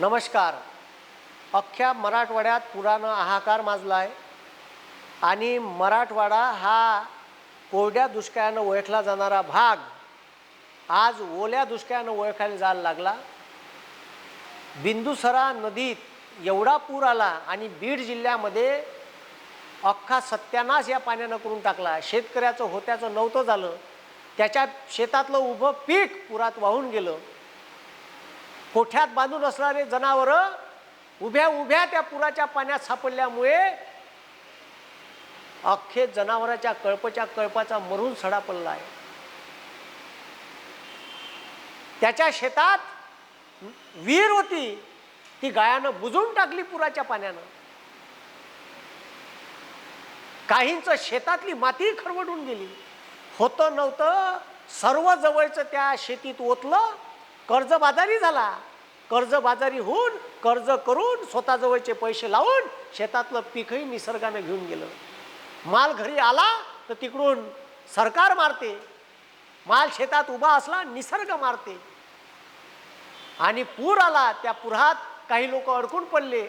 नमस्कार. अख्ख्या मराठवाड्यात पुरानं हाहाकार माजला आहे आणि मराठवाडा हा कोरड्या दुष्काळानं ओळखला जाणारा भाग आज ओल्या दुष्काळानं ओळखायला जायला लागला. बिंदुसरा नदीत एवढा पूर आला आणि बीड जिल्ह्यामध्ये अख्खा सत्यानाश या पाण्यानं करून टाकला. शेतकऱ्याचं होत्याचं नव्हतं झालं. त्याच्या शेतातलं उभं पीक पुरात वाहून गेलं. कोठ्यात बांधून असणारे जनावरं उभ्या उभ्या त्या पुराच्या पाण्यात सापडल्यामुळे अख्खे जनावराच्या कळपच्या कळपाचा मरून सडा पडला आहे. त्याच्या शेतात विहीर होती ती गायानं बुजून टाकली पुराच्या पाण्यानं. काहींचं शेतातली माती खरवडून गेली. होतं नव्हतं सर्व जवळचं त्या शेतीत ओतलं कर्जबाजारी झाला. कर्जबाजारी होऊन कर्ज करून स्वतःजवळचे पैसे लावून शेतातलं पीकही निसर्गानं घेऊन गेलं. माल घरी आला तर तिकडून सरकार मारते. माल शेतात उभा असला निसर्ग मारते. आणि पूर आला त्या पुरात काही लोक अडकून पडले.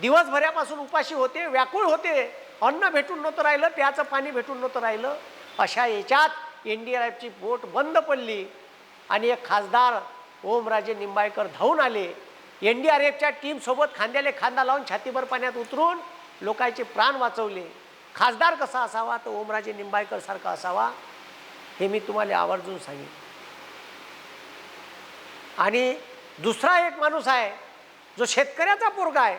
दिवसभरापासून उपाशी होते व्याकुळ होते. अन्न भेटून नव्हतं राहिलं प्याचं पाणी भेटून नव्हतं राहिलं. अशा याच्यात एन डी आर एफची बोट बंद पडली. आणि एक खासदार ओमराजे निंबाळकर धावून आले. एन डी आर एफच्या टीमसोबत खांद्याले खांदा लावून छातीभर पाण्यात उतरून लोकांचे प्राण वाचवले. खासदार कसा असावा तर ओमराजे निंबाळकर सारखा असावा हे मी तुम्हाला आवर्जून सांगेन. आणि दुसरा एक माणूस आहे जो शेतकऱ्याचा पोरगा आहे.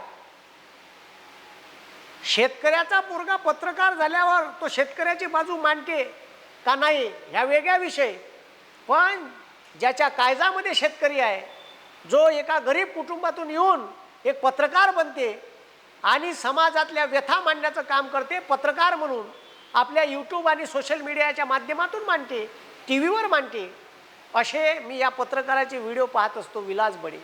शेतकऱ्याचा पोरगा पत्रकार झाल्यावर तो शेतकऱ्याची बाजू मांडते का नाही ह्या वेगळ्या विषय. पण ज्याच्या कायजामध्ये शेतकरी आहे जो एका गरीब कुटुंबातून येऊन एक पत्रकार बनते आणि समाजातल्या व्यथा मांडण्याचं काम करते पत्रकार म्हणून आपल्या यूट्यूब आणि सोशल मीडियाच्या माध्यमातून मांडते टी व्हीवर मांडते. असे मी या पत्रकाराचे व्हिडिओ पाहत असतो विलास बडे.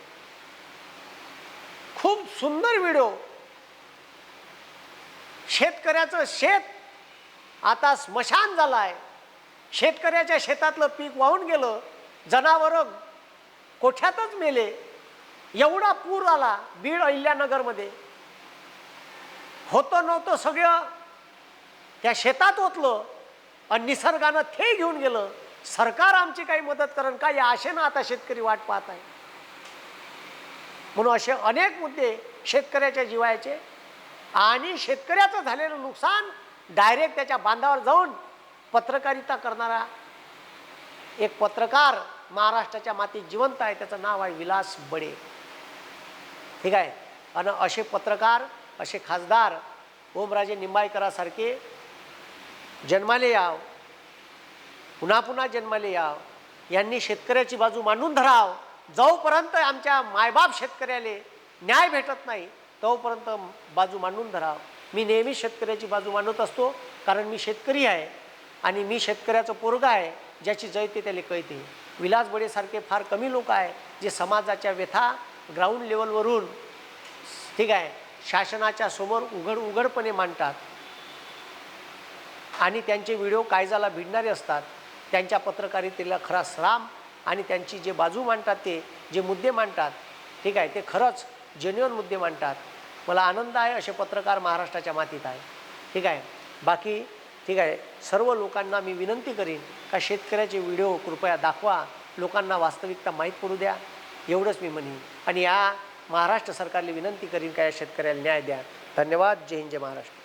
खूप सुंदर व्हिडिओ. शेतकऱ्याचं शेत आता स्मशान झालं आहे शेतकऱ्याच्या शेतातलं पीक वाहून गेलं. जनावरं कोठ्यातच मेले. एवढा पूर आला बीड अहिल्यानगरमध्ये. होतं नव्हतं सगळं. त्या शेतात ओतलं आणि निसर्गानं ते घेऊन गेलं. सरकार आमची काही मदत करण का? या आशेनं आता शेतकरी वाट पाहत आहे. म्हणून असे अनेक मुद्दे शेतकऱ्याच्या जीवायचे आणि शेतकऱ्याचं झालेलं नुकसान डायरेक्ट त्याच्या बांधावर जाऊन पत्रकारिता करणारा एक पत्रकार महाराष्ट्राच्या मातीत जिवंत आहे त्याचं नाव आहे विलास बडे. ठीक आहे? आणि असे पत्रकार असे खासदार ओमराजे निंबाळकरासारखे जन्माले याव पुन्हा पुन्हा जन्माले याव यांनी शेतकऱ्याची बाजू मांडून धराव. जोपर्यंत आमच्या मायबाप शेतकऱ्याले न्याय भेटत नाही तोपर्यंत बाजू मांडून धराव. मी नेहमी शेतकऱ्याची बाजू मांडत असतो कारण मी शेतकरी आहे आणि मी शेतकऱ्याचं पोरगा आहे. ज्याची जयते त्याला कळते. विलास बडेसारखे फार कमी लोक आहे जे समाजाच्या व्यथा ग्राउंड लेवलवरून ठीक आहे शासनाच्या समोर उघड उघडपणे मांडतात. आणि त्यांचे व्हिडिओ कायद्याला भिडणारे असतात. त्यांच्या पत्रकारितेला खरा श्राम आणि त्यांची जे बाजू मांडतात ते जे मुद्दे मांडतात ठीक आहे ते खरंच जेन्युअन मुद्दे मांडतात. मला आनंद आहे असे पत्रकार महाराष्ट्राच्या मातीत आहे. ठीक आहे बाकी ठीक आहे. सर्व लोकांना मी विनंती करीन का शेतकऱ्याचे व्हिडिओ कृपया दाखवा. लोकांना वास्तविकता माहीत पडू द्या. एवढंच मी म्हणेन. आणि या महाराष्ट्र सरकारला विनंती करीन का या शेतकऱ्याला न्याय द्या. धन्यवाद. जय हिंद जय महाराष्ट्र.